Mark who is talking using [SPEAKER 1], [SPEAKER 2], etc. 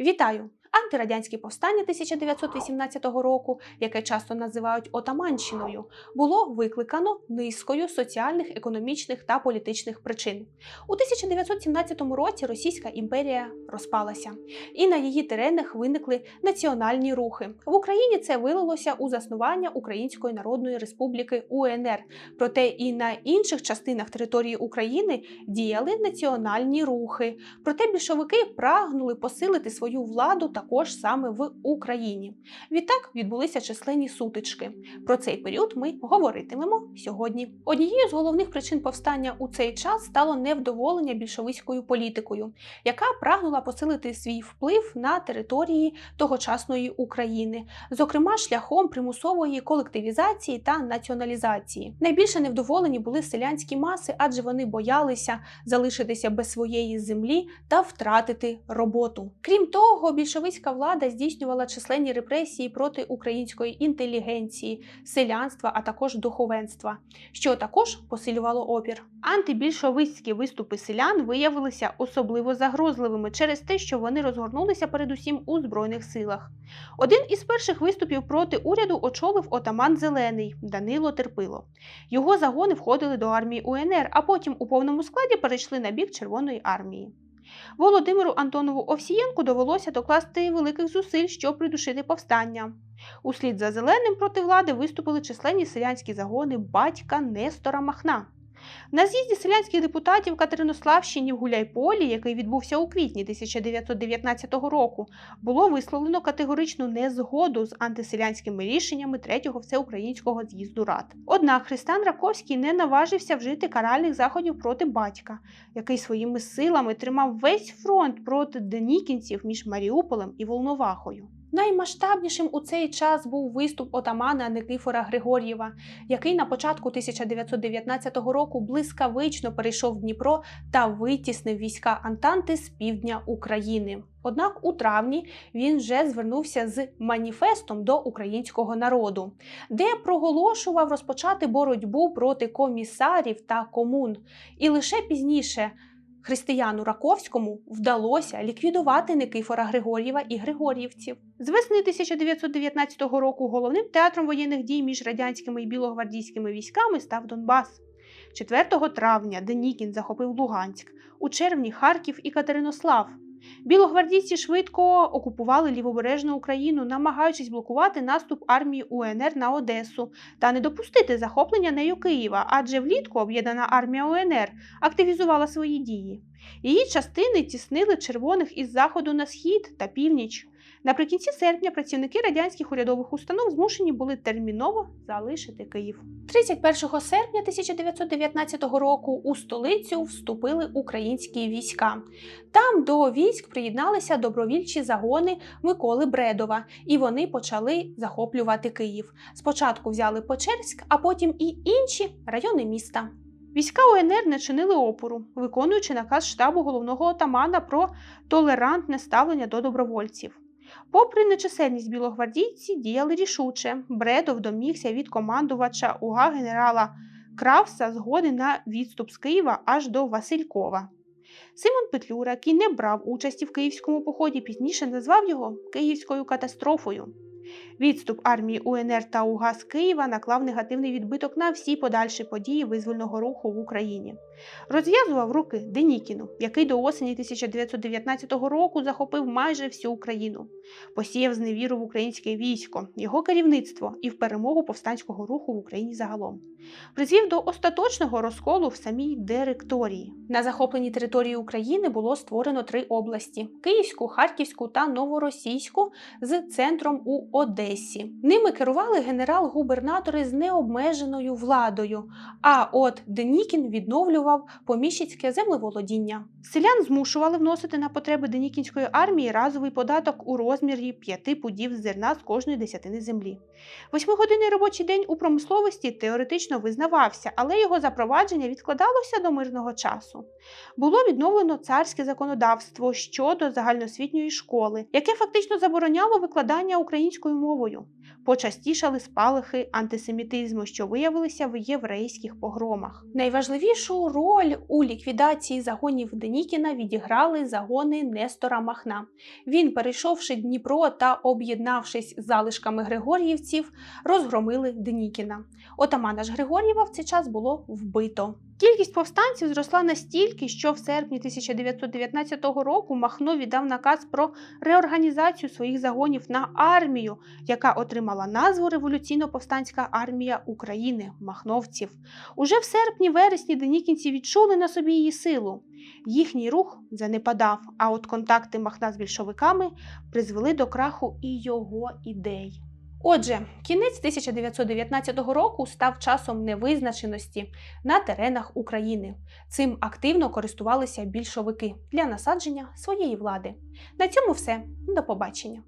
[SPEAKER 1] Вітаю! Антирадянське повстання 1918 року, яке часто називають Отаманщиною, було викликано низкою соціальних, економічних та політичних причин. У 1917 році Російська імперія розпалася, і на її теренах виникли національні рухи. В Україні це вилилося у заснування Української Народної Республіки УНР. Проте і на інших частинах території України діяли національні рухи. Проте більшовики прагнули посилити свою владу також саме в Україні. Відтак відбулися численні сутички. Про цей період ми говоритимемо сьогодні. Однією з головних причин повстання у цей час стало невдоволення більшовицькою політикою, яка прагнула посилити свій вплив на території тогочасної України, зокрема шляхом примусової колективізації та націоналізації. Найбільше невдоволені були селянські маси, адже вони боялися залишитися без своєї землі та втратити роботу. Крім того, більшовицька влада здійснювала численні репресії проти української інтелігенції, селянства, а також духовенства, що також посилювало опір. Антибільшовицькі виступи селян виявилися особливо загрозливими через те, що вони розгорнулися передусім у збройних силах. Один із перших виступів проти уряду очолив отаман Зелений Данило Терпило. Його загони входили до армії УНР, а потім у повному складі перейшли на бік Червоної армії. Володимиру Антонову Овсієнку довелося докласти великих зусиль, щоб придушити повстання. Услід за зеленим проти влади виступили численні селянські загони батька Нестора Махна. На з'їзді селянських депутатів Катеринославщині в Гуляйполі, який відбувся у квітні 1919 року, було висловлено категоричну незгоду з антиселянськими рішеннями третього всеукраїнського з'їзду рад. Однак Христан Раковський не наважився вжити каральних заходів проти батька, який своїми силами тримав весь фронт проти денікінців між Маріуполем і Волновахою. Наймасштабнішим у цей час був виступ отамана Никифора Григор'єва, який на початку 1919 року блискавично перейшов Дніпро та витіснив війська Антанти з півдня України. Однак у травні він вже звернувся з маніфестом до українського народу, де проголошував розпочати боротьбу проти комісарів та комун. І лише пізніше християну Раковському вдалося ліквідувати Никифора Григор'єва і Григор'ївців. З весни 1919 року головним театром воєнних дій між радянськими і білогвардійськими військами став Донбас. 4 травня Денікін захопив Луганськ, у червні Харків і Катеринослав. Білогвардійці швидко окупували лівобережну Україну, намагаючись блокувати наступ армії УНР на Одесу та не допустити захоплення нею Києва, адже влітку об'єднана армія УНР активізувала свої дії. Її частини тіснили червоних із заходу на схід та північ. Наприкінці серпня працівники радянських урядових установ змушені були терміново залишити Київ. 31 серпня 1919 року у столицю вступили українські війська. Там до військ приєдналися добровільчі загони Миколи Бредова, і вони почали захоплювати Київ. Спочатку взяли Печерськ, а потім і інші райони міста. Війська УНР не чинили опору, виконуючи наказ штабу головного отамана про толерантне ставлення до добровольців. Попри нечисельність білогвардійці, діяли рішуче. Бредов домігся від командувача УГА генерала Кравса згоди на відступ з Києва аж до Василькова. Симон Петлюра, який не брав участі в київському поході, пізніше назвав його Київською катастрофою. Відступ армії УНР та УГА з Києва наклав негативний відбиток на всі подальші події визвольного руху в Україні. Розв'язував руки Денікіну, який до осені 1919 року захопив майже всю Україну, посіяв зневіру в українське військо, його керівництво і в перемогу повстанського руху в Україні загалом. Призвів до остаточного розколу в самій директорії. На захопленій території України було створено три області: Київську, Харківську та Новоросійську з центром у Одесі. Ними керували генерал-губернатори з необмеженою владою. А от Денікін відновлював поміщицьке землеволодіння. Селян змушували вносити на потреби Денікінської армії разовий податок у розмірі п'яти пудів зерна з кожної десятини землі. Восьмигодинний робочий день у промисловості теоретично визнавався, але його запровадження відкладалося до мирного часу. Було відновлено царське законодавство щодо загальноосвітньої школи, яке фактично забороняло викладання українською мовою. Почастішали спалахи антисемітизму, що виявилися в єврейських погромах. Найважливішу роль у ліквідації загонів Денікіна відіграли загони Нестора Махна. Він, перейшовши Дніпро та об'єднавшись з залишками Григор'ївців, розгромили Денікіна. Отамана ж Григор'єва в цей час було вбито. Кількість повстанців зросла настільки, що в серпні 1919 року Махно віддав наказ про реорганізацію своїх загонів на армію, яка отримала назву Революційно-повстанська армія України Махновців. Уже в серпні-вересні денікінці відчули на собі її силу. Їхній рух занепадав, а от контакти Махна з більшовиками призвели до краху і його ідей. Отже, кінець 1919 року став часом невизначеності на теренах України. Цим активно користувалися більшовики для насадження своєї влади. На цьому все. До побачення.